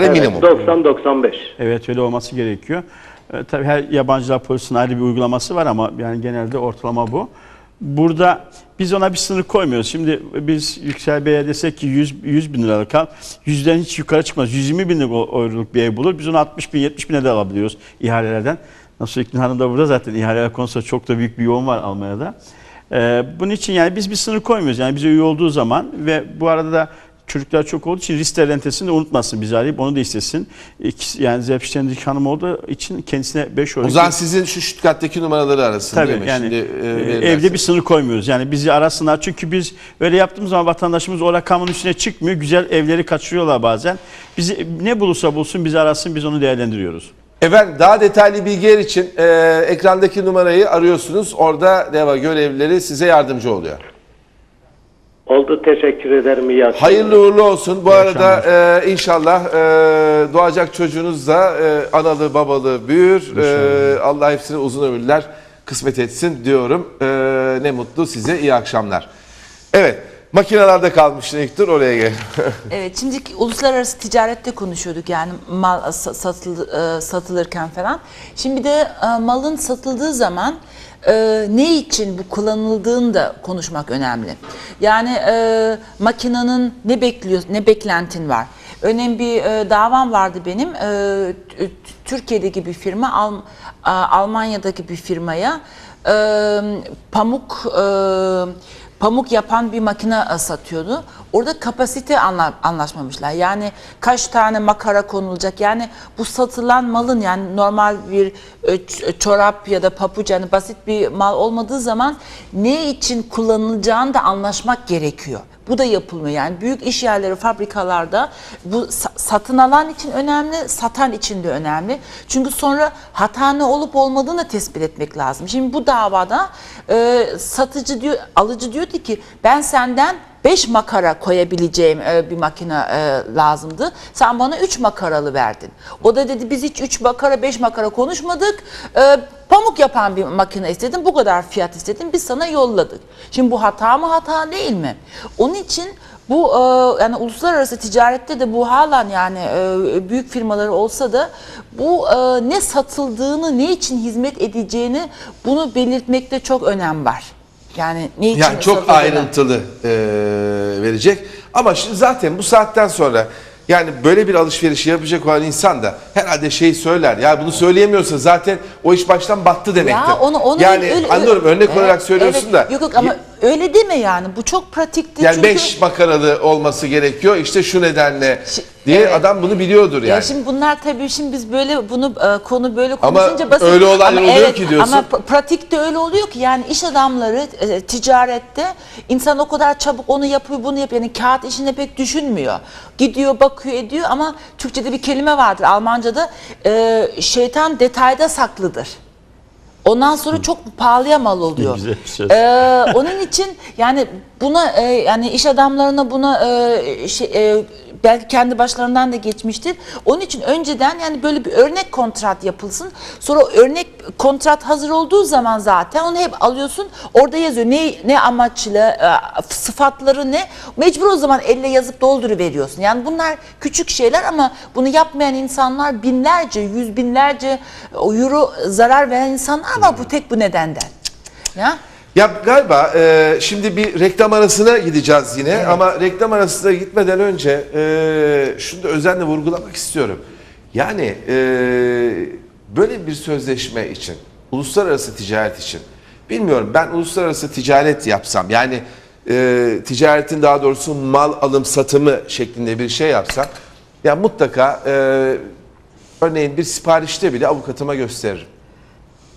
minimum. 90-95. Evet öyle olması gerekiyor. E, tabii her yabancılar polisinin ayrı bir uygulaması var ama yani genelde ortalama bu. Burada biz ona bir sınır koymuyoruz. Şimdi biz Yüksel Bey'e desek ki 100, 100 bin liralık al, yüzden hiç yukarı çıkmaz. 120 bin euroluk bir ev bulur. Biz onu 60 bin, 70 bine de alabiliyoruz ihalelerden. Nasıl İknur Hanım da burada zaten ihaleler konusunda çok da büyük bir yoğun var Almanya'da. Ee, bunun için yani biz bir sınır koymuyoruz. Yani bize üye olduğu zaman ve bu arada da çocuklar çok olduğu için risk rentesini de unutmasın bizi arayıp onu da istesin. İkisi, yani Zepştendik Hanım olduğu için kendisine 5 euro. O zaman sizin şu Stuttgart'taki numaraları arasın değil Tabii mi? yani Şimdi, e, e, evde bir sınır koymuyoruz. Yani bizi arasınlar çünkü biz öyle yaptığımız zaman vatandaşımız o rakamın üstüne çıkmıyor. Güzel evleri kaçırıyorlar bazen. Bizi ne bulursa bulsun bizi arasın biz onu değerlendiriyoruz. Efendim daha detaylı bilgiler için e, ekrandaki numarayı arıyorsunuz. Orada DEVA görevlileri size yardımcı oluyor. Oldu teşekkür ederim. İyi akşamlar. Hayırlı uğurlu olsun. Bu arada e, inşallah e, doğacak çocuğunuz da e, analı babalı büyür. E, Allah hepsine uzun ömürler kısmet etsin diyorum. E, ne mutlu size. iyi akşamlar. Evet. Makinelerde kalmıştın ilk dur oraya gel. Evet şimdi uluslararası ticarette konuşuyorduk yani mal sa- satıl- e, satılırken falan. Şimdi de e, malın satıldığı zaman e, ne için bu kullanıldığını da konuşmak önemli. Yani e, makinenin ne bekliyor, ne beklentin var. Örneğin bir e, davam vardı benim. E, Türkiye'deki bir firma Al- a- Almanya'daki bir firmaya e, pamuk e, pamuk yapan bir makine e, satıyordu. Orada kapasite anla, anlaşmamışlar. Yani kaç tane makara konulacak. Yani bu satılan malın yani normal bir e, çorap ya da papuç yani basit bir mal olmadığı zaman ne için kullanılacağını da anlaşmak gerekiyor. Bu da yapılmıyor. Yani büyük iş yerleri, fabrikalarda bu sa- satın alan için önemli, satan için önemli. Çünkü sonra hata ne olup olmadığını da tespit etmek lazım. Şimdi bu davada e, satıcı diyor, alıcı diyordu ki ben senden 5 makara koyabileceğim e, bir makine e, lazımdı. Sen bana 3 makaralı verdin. O da dedi biz hiç 3 makara 5 makara konuşmadık. E, pamuk yapan bir makine istedim. Bu kadar fiyat istedim. Biz sana yolladık. Şimdi bu hata mı hata değil mi? Onun için bu e, yani uluslararası ticarette de bu halen yani e, büyük firmaları olsa da bu e, ne satıldığını, ne için hizmet edeceğini bunu belirtmekte çok önem var. Yani ne için Yani çok satıldığını. ayrıntılı e, verecek. Ama şimdi zaten bu saatten sonra yani böyle bir alışveriş yapacak olan insan da herhalde şey söyler. Ya bunu söyleyemiyorsa zaten o iş baştan battı demektir. Ya onu onu yani öyle- anlıyorum örnek Evet, olarak söylüyorsun evet. da. Yok yok ama öyle deme yani. Bu çok pratikti yani çünkü. 5 makaralı olması gerekiyor. İşte şu nedenle diye evet. adam bunu biliyordur yani. Ya şimdi bunlar tabii şimdi biz böyle bunu e, konu böyle Ama konuşunca basit. öyle olaylar Ama oluyor evet, ki diyorsun. Ama pra- pratikte öyle oluyor ki yani iş adamları e, ticarette insan o kadar çabuk onu yapıyor bunu yapıyor. Yani kağıt işinde pek düşünmüyor. Gidiyor bakıyor ediyor ama Türkçe'de bir kelime vardır Almanca'da e, şeytan detayda saklıdır. Ondan sonra çok pahalıya mal oluyor. güzel bir söz. Ee, onun için yani buna e, yani iş adamlarına buna e, şey, e, belki kendi başlarından da geçmiştir. Onun için önceden yani böyle bir örnek kontrat yapılsın. Sonra örnek kontrat hazır olduğu zaman zaten onu hep alıyorsun. Orada yazıyor ne ne amaçlı, e, sıfatları ne. Mecbur o zaman elle yazıp dolduruveriyorsun. Yani bunlar küçük şeyler ama bunu yapmayan insanlar binlerce, yüz binlerce euro zarar veren insanlar var bu tek bu nedenden. Ya Ya galiba e, şimdi bir reklam arasına gideceğiz yine ama reklam arasına gitmeden önce e, şunu da özenle vurgulamak istiyorum. Yani e, böyle bir sözleşme için, uluslararası ticaret için, bilmiyorum ben uluslararası ticaret yapsam yani e, ticaretin daha doğrusu mal alım satımı şeklinde bir şey yapsam ya mutlaka e, örneğin bir siparişte bile avukatıma gösteririm.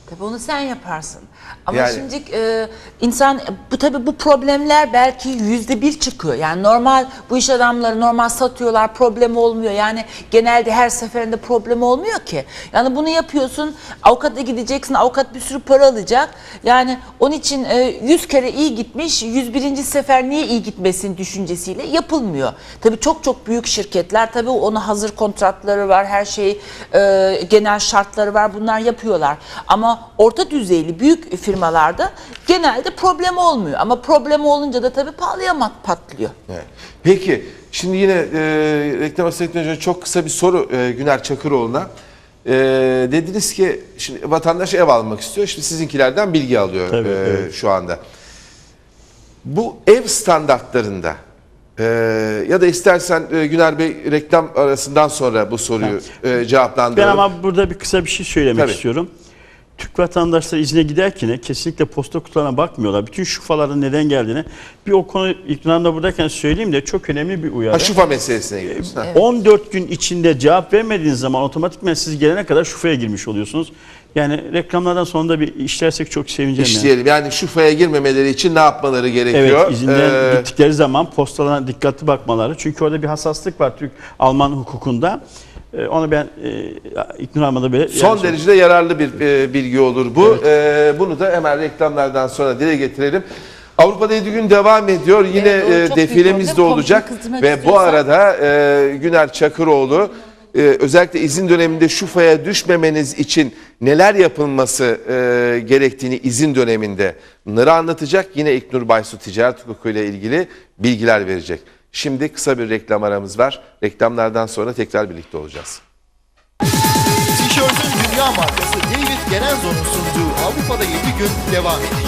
Tabii onu sen yaparsın. Ama Yani- şimdi e, insan bu tabii bu problemler belki yüzde bir çıkıyor. Yani normal bu iş adamları normal satıyorlar problem olmuyor. Yani genelde her seferinde problem olmuyor ki. Yani bunu yapıyorsun avukata gideceksin avukat bir sürü para alacak. Yani onun için e, 100 kere iyi gitmiş 101. sefer niye iyi gitmesin düşüncesiyle yapılmıyor. Tabii çok çok büyük şirketler tabii ona hazır kontratları var her şey e, genel şartları var bunlar yapıyorlar. Ama orta düzeyli büyük firmalarda genelde problem olmuyor. Ama problem olunca da tabii pahalıya mat- patlıyor. Evet. Peki Şimdi yine e, reklam önce çok kısa bir soru e, Güner Çakıroğlu'na. E, dediniz ki şimdi vatandaş ev almak istiyor. Şimdi sizinkilerden bilgi alıyor Tabii, e, evet. şu anda. Bu ev standartlarında e, ya da istersen e, Güner Bey reklam arasından sonra bu soruyu e, Ben cevaplandıralım. ama burada bir kısa bir şey söylemek Tabii. istiyorum. Türk vatandaşları izne giderken kesinlikle posta kutularına bakmıyorlar. Bütün şufaların neden geldiğini bir o konu ikramda buradayken söyleyeyim de çok önemli bir uyarı. Ha, şufa meselesine geliyoruz. Ha. 14 gün içinde cevap vermediğiniz zaman otomatikman siz gelene kadar şufaya girmiş oluyorsunuz. Yani reklamlardan sonra da bir işlersek çok sevineceğim. yani. İşleyelim. Yani şufaya girmemeleri için ne yapmaları gerekiyor? Evet, izinden Ee, gittikleri zaman postalarına dikkatli bakmaları. Çünkü orada bir hassaslık var Türk-Alman hukukunda. Ee, onu ben e, İknur Alman'da böyle... Son yani- derecede yararlı bir e, bilgi olur bu. E, bunu da hemen reklamlardan sonra dile getirelim. Avrupa'da 7 gün devam ediyor. Yine Evet, e, defilemiz de olacak. Ve bu arada e, Güner Çakıroğlu e, özellikle izin döneminde şufaya düşmemeniz için neler yapılması e, gerektiğini izin döneminde bunları anlatacak. Yine İknur Baysu ticaret hukuku ile ilgili bilgiler verecek. Şimdi kısa bir reklam aramız var. Reklamlardan sonra tekrar birlikte olacağız. Tişörtün dünya markası David Genenzo'nun sunduğu Avrupa'da 7 gün devam edecek.